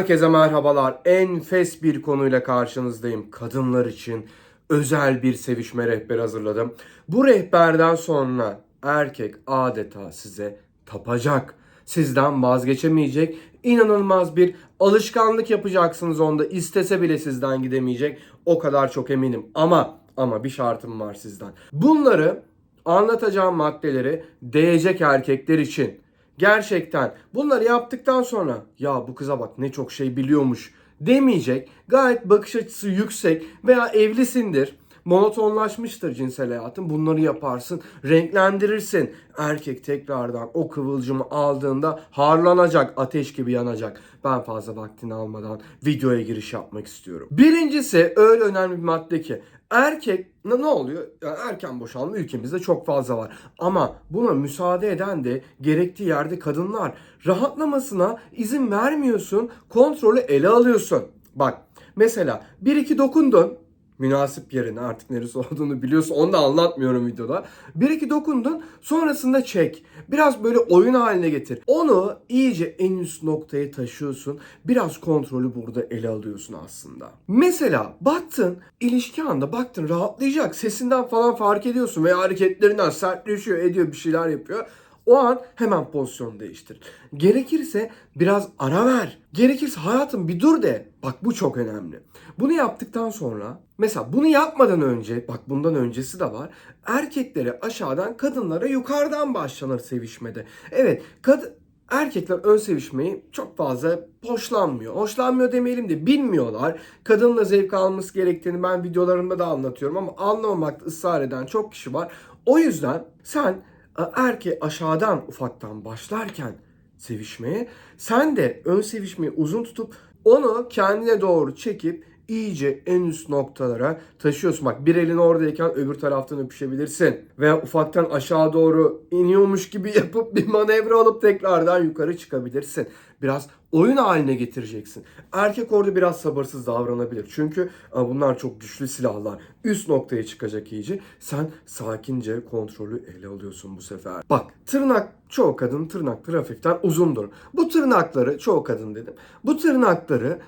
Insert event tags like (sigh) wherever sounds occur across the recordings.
Herkese merhabalar. Enfes bir konuyla karşınızdayım. Kadınlar için özel bir sevişme rehberi hazırladım. Bu rehberden sonra erkek adeta size tapacak. Sizden vazgeçemeyecek. İnanılmaz bir alışkanlık yapacaksınız onda. İstese bile sizden gidemeyecek. O kadar çok eminim. Ama ama bir şartım var sizden. Bunları anlatacağım maddeleri değecek erkekler için gerçekten bunları yaptıktan sonra ya bu kıza bak ne çok şey biliyormuş demeyecek. Gayet bakış açısı yüksek veya evlisindir. Monotonlaşmıştır cinsel hayatın. Bunları yaparsın, renklendirirsin. Erkek tekrardan o kıvılcımı aldığında harlanacak, ateş gibi yanacak. Ben fazla vaktini almadan videoya giriş yapmak istiyorum. Birincisi öyle önemli bir madde ki erkek ne, oluyor? Yani erken boşalma ülkemizde çok fazla var. Ama buna müsaade eden de gerektiği yerde kadınlar. Rahatlamasına izin vermiyorsun, kontrolü ele alıyorsun. Bak mesela bir iki dokundun, münasip yerine artık neresi (laughs) olduğunu biliyorsun. Onu da anlatmıyorum videoda. Bir iki dokundun sonrasında çek. Biraz böyle oyun haline getir. Onu iyice en üst noktaya taşıyorsun. Biraz kontrolü burada ele alıyorsun aslında. Mesela baktın ilişki anda baktın rahatlayacak. Sesinden falan fark ediyorsun veya hareketlerinden sertleşiyor ediyor bir şeyler yapıyor. O an hemen pozisyon değiştir. Gerekirse biraz ara ver. Gerekirse hayatım bir dur de. Bak bu çok önemli. Bunu yaptıktan sonra mesela bunu yapmadan önce bak bundan öncesi de var. Erkeklere aşağıdan kadınlara yukarıdan başlanır sevişmede. Evet kad Erkekler ön sevişmeyi çok fazla hoşlanmıyor. Hoşlanmıyor demeyelim de bilmiyorlar. Kadınla zevk alması gerektiğini ben videolarımda da anlatıyorum ama anlamamakta ısrar eden çok kişi var. O yüzden sen erkeği aşağıdan ufaktan başlarken sevişmeye sen de ön sevişmeyi uzun tutup onu kendine doğru çekip iyice en üst noktalara taşıyorsun. Bak bir elin oradayken öbür taraftan öpüşebilirsin. Veya ufaktan aşağı doğru iniyormuş gibi (laughs) yapıp bir manevra alıp tekrardan yukarı çıkabilirsin. Biraz oyun haline getireceksin. Erkek orada biraz sabırsız davranabilir. Çünkü bunlar çok güçlü silahlar. Üst noktaya çıkacak iyice. Sen sakince kontrolü ele alıyorsun bu sefer. Bak tırnak çoğu kadın tırnakları hafiften uzundur. Bu tırnakları çoğu kadın dedim. Bu tırnakları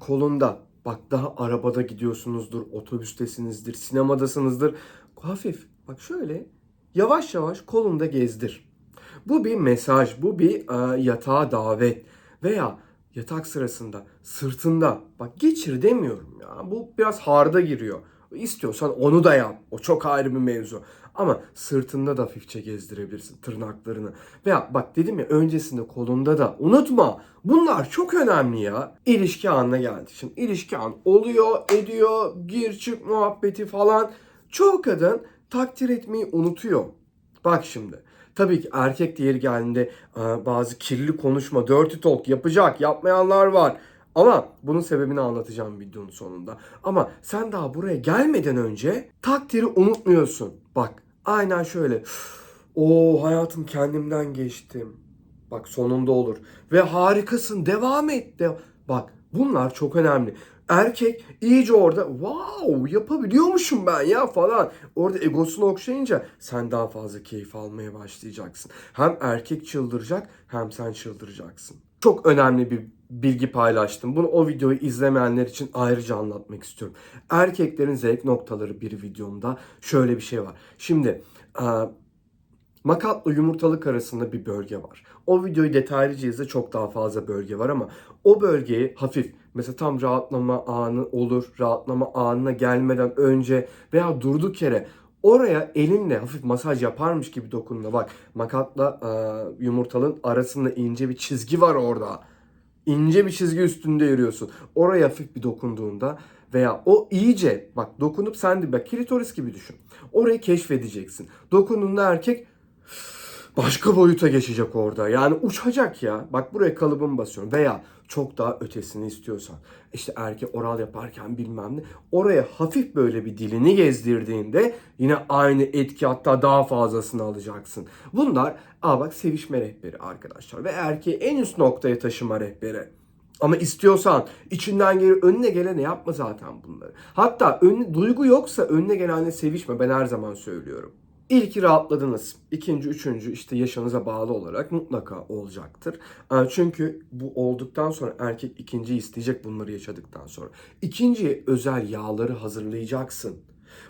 kolunda Bak daha arabada gidiyorsunuzdur, otobüstesinizdir, sinemadasınızdır. Hafif bak şöyle yavaş yavaş kolunda gezdir. Bu bir mesaj, bu bir e, yatağa davet veya yatak sırasında sırtında bak geçir demiyorum ya. Bu biraz harda giriyor. İstiyorsan onu da yap. O çok ayrı bir mevzu. Ama sırtında da hafifçe gezdirebilirsin tırnaklarını. Veya bak dedim ya öncesinde kolunda da unutma. Bunlar çok önemli ya. İlişki anına geldi. Şimdi ilişki an oluyor, ediyor, gir çık muhabbeti falan. Çoğu kadın takdir etmeyi unutuyor. Bak şimdi. Tabii ki erkek diğeri geldiğinde bazı kirli konuşma, dirty talk yapacak, yapmayanlar var. Ama bunun sebebini anlatacağım videonun sonunda. Ama sen daha buraya gelmeden önce takdiri unutmuyorsun. Bak aynen şöyle. O hayatım kendimden geçtim. Bak sonunda olur. Ve harikasın devam et. De Bak bunlar çok önemli. Erkek iyice orada wow yapabiliyormuşum ben ya falan. Orada egosunu okşayınca sen daha fazla keyif almaya başlayacaksın. Hem erkek çıldıracak hem sen çıldıracaksın. Çok önemli bir bilgi paylaştım. Bunu o videoyu izlemeyenler için ayrıca anlatmak istiyorum. Erkeklerin zevk noktaları bir videomda şöyle bir şey var. Şimdi e, makatla yumurtalık arasında bir bölge var. O videoyu detaylıca izle çok daha fazla bölge var ama o bölgeyi hafif mesela tam rahatlama anı olur. Rahatlama anına gelmeden önce veya durduk yere Oraya elinle hafif masaj yaparmış gibi dokunma. Bak makatla e, yumurtalığın arasında ince bir çizgi var orada. İnce bir çizgi üstünde yürüyorsun. Oraya hafif bir dokunduğunda veya o iyice bak dokunup sen de bak klitoris gibi düşün. Orayı keşfedeceksin. Dokunduğunda erkek başka boyuta geçecek orada. Yani uçacak ya. Bak buraya kalıbımı basıyorum. Veya çok daha ötesini istiyorsan. işte erkek oral yaparken bilmem ne. Oraya hafif böyle bir dilini gezdirdiğinde yine aynı etki hatta daha fazlasını alacaksın. Bunlar aa bak sevişme rehberi arkadaşlar. Ve erkeği en üst noktaya taşıma rehberi. Ama istiyorsan içinden gelir önüne gelene yapma zaten bunları. Hatta ön, duygu yoksa önüne gelenle sevişme ben her zaman söylüyorum. İlki rahatladınız. İkinci, üçüncü işte yaşınıza bağlı olarak mutlaka olacaktır. Ee, Çünkü bu olduktan sonra erkek ikinciyi isteyecek bunları yaşadıktan sonra. İkinciye özel yağları hazırlayacaksın.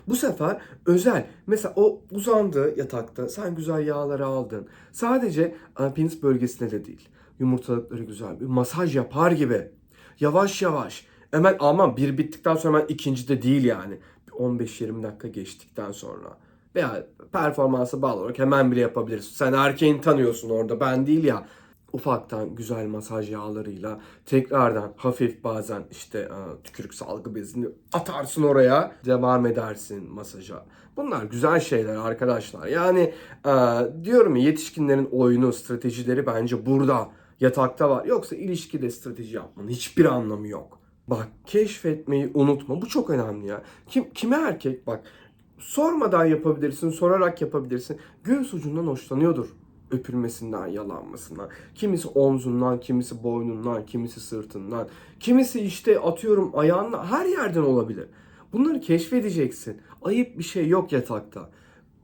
Bu sefer özel mesela o uzandı yatakta sen güzel yağları aldın. Sadece e, penis bölgesine de değil. Yumurtalıkları güzel bir masaj yapar gibi. Yavaş yavaş. Hemen aman bir bittikten sonra hemen ikinci de değil yani. Bir 15-20 dakika geçtikten sonra. Veya performansa bağlı olarak hemen bile yapabilirsin. Sen erkeğini tanıyorsun orada ben değil ya. Ufaktan güzel masaj yağlarıyla tekrardan hafif bazen işte e, tükürük salgı bezini atarsın oraya. Devam edersin masaja. Bunlar güzel şeyler arkadaşlar. Yani e, diyorum ya yetişkinlerin oyunu, stratejileri bence burada yatakta var. Yoksa ilişkide strateji yapmanın hiçbir anlamı yok. Bak keşfetmeyi unutma. Bu çok önemli ya. Kim, kime erkek bak sormadan yapabilirsin, sorarak yapabilirsin. Göğüs ucundan hoşlanıyordur öpülmesinden, yalanmasından. Kimisi omzundan, kimisi boynundan, kimisi sırtından. Kimisi işte atıyorum ayağından her yerden olabilir. Bunları keşfedeceksin. Ayıp bir şey yok yatakta.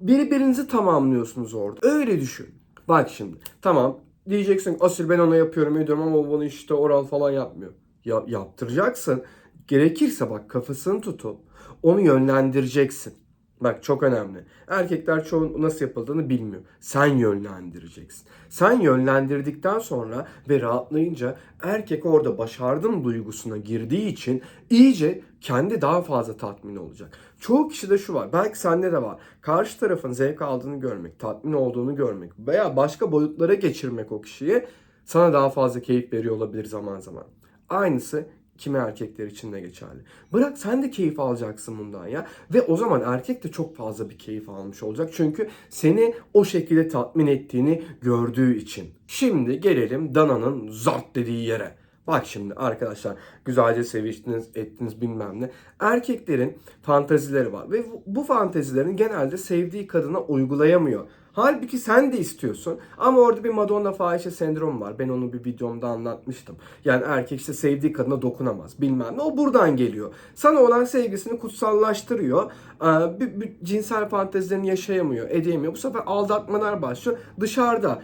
Birbirinizi tamamlıyorsunuz orada. Öyle düşün. Bak şimdi. Tamam. Diyeceksin asil ben ona yapıyorum ediyorum ama o bana işte oral falan yapmıyor. Ya, yaptıracaksın. Gerekirse bak kafasını tutup onu yönlendireceksin. Bak çok önemli. Erkekler çoğun nasıl yapıldığını bilmiyor. Sen yönlendireceksin. Sen yönlendirdikten sonra ve rahatlayınca erkek orada başardım duygusuna girdiği için iyice kendi daha fazla tatmin olacak. Çoğu kişide şu var. Belki sende de var. Karşı tarafın zevk aldığını görmek, tatmin olduğunu görmek veya başka boyutlara geçirmek o kişiyi sana daha fazla keyif veriyor olabilir zaman zaman. Aynısı kimi erkekler için de geçerli. Bırak sen de keyif alacaksın bundan ya. Ve o zaman erkek de çok fazla bir keyif almış olacak. Çünkü seni o şekilde tatmin ettiğini gördüğü için. Şimdi gelelim Dana'nın zart dediği yere. Bak şimdi arkadaşlar güzelce seviştiniz ettiniz bilmem ne. Erkeklerin fantazileri var ve bu fantazilerin genelde sevdiği kadına uygulayamıyor. Halbuki sen de istiyorsun ama orada bir Madonna fahişe sendromu var. Ben onu bir videomda anlatmıştım. Yani erkek işte sevdiği kadına dokunamaz bilmem ne. O buradan geliyor. Sana olan sevgisini kutsallaştırıyor. Ee, Bir, bir cinsel fantezilerini yaşayamıyor, edemiyor. Bu sefer aldatmalar başlıyor. Dışarıda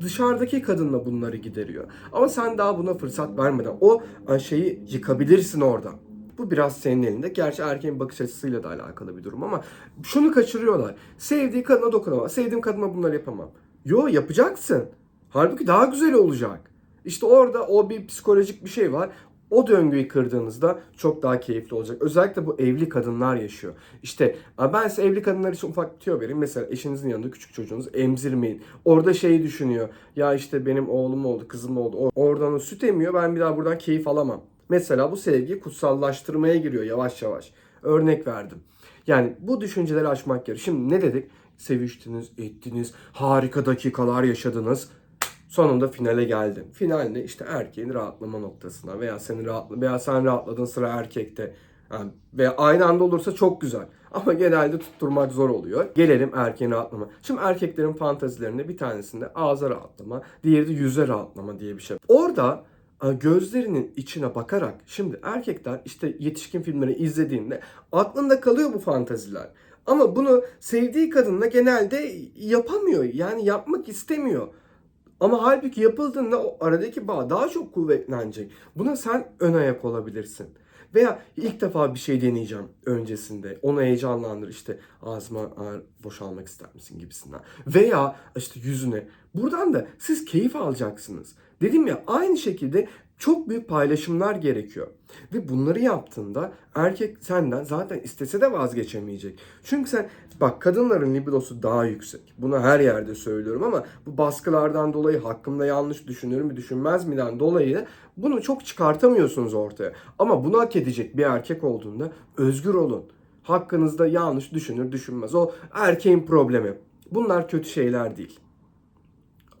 dışarıdaki kadınla bunları gideriyor. Ama sen daha buna fırsat vermeden o e, şeyi yıkabilirsin orada. Bu biraz senin elinde. Gerçi erkeğin bakış açısıyla da alakalı bir durum ama şunu kaçırıyorlar. Sevdiği kadına dokunamam. Sevdiğim kadına bunları yapamam. Yo yapacaksın. Halbuki daha güzel olacak. İşte orada o bir psikolojik bir şey var. O döngüyü kırdığınızda çok daha keyifli olacak. Özellikle bu evli kadınlar yaşıyor. İşte "Aa, ben size evli kadınlar için ufak bir tüyo vereyim. Mesela eşinizin yanında küçük çocuğunuz emzirmeyin. Orada şeyi düşünüyor. Ya işte benim oğlum oldu, kızım oldu. Oradan o süt emiyor. Ben bir daha buradan keyif alamam. Mesela bu sevgiyi kutsallaştırmaya giriyor yavaş yavaş. Örnek verdim. Yani bu düşünceleri aşmak gerekiyor. Şimdi ne dedik? Seviştiniz, ettiniz, harika dakikalar yaşadınız. Sonunda finale geldin. Final ne? İşte erkeğin rahatlama noktasına veya senin rahatla veya sen rahatladın sıra erkekte. Yani veya aynı anda olursa çok güzel. Ama genelde tutturmak zor oluyor. Gelelim erkeğin rahatlama. Şimdi erkeklerin fantazilerinde bir tanesinde ağza rahatlama, diğeri de yüze rahatlama diye bir şey. Orada gözlerinin içine bakarak şimdi erkekler işte yetişkin filmleri izlediğinde aklında kalıyor bu fantaziler. Ama bunu sevdiği kadınla genelde yapamıyor. Yani yapmak istemiyor. Ama halbuki yapıldığında o aradaki bağ daha çok kuvvetlenecek. Buna sen ön ayak olabilirsin. Veya ilk defa bir şey deneyeceğim öncesinde. Onu heyecanlandır işte ağzıma ağır boşalmak ister misin gibisinden. Veya işte yüzüne. Buradan da siz keyif alacaksınız. Dedim ya aynı şekilde çok büyük paylaşımlar gerekiyor. Ve bunları yaptığında erkek senden zaten istese de vazgeçemeyecek. Çünkü sen bak kadınların libidosu daha yüksek. Bunu her yerde söylüyorum ama bu baskılardan dolayı hakkımda yanlış düşünür mü düşünmez mi'den dolayı bunu çok çıkartamıyorsunuz ortaya. Ama bunu hak edecek bir erkek olduğunda özgür olun. Hakkınızda yanlış düşünür düşünmez. O erkeğin problemi. Bunlar kötü şeyler değil.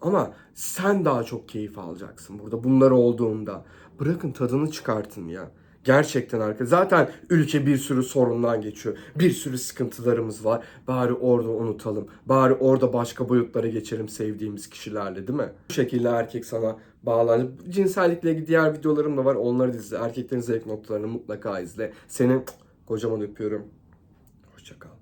Ama sen daha çok keyif alacaksın burada bunlar olduğunda. Bırakın tadını çıkartın ya. Gerçekten arka. Zaten ülke bir sürü sorundan geçiyor. Bir sürü sıkıntılarımız var. Bari orada unutalım. Bari orada başka boyutlara geçelim sevdiğimiz kişilerle değil mi? Bu şekilde erkek sana bağlanır. Cinsellikle ilgili diğer videolarım da var. Onları izle. Erkeklerin zevk noktalarını mutlaka izle. Seni kocaman öpüyorum. Hoşçakal.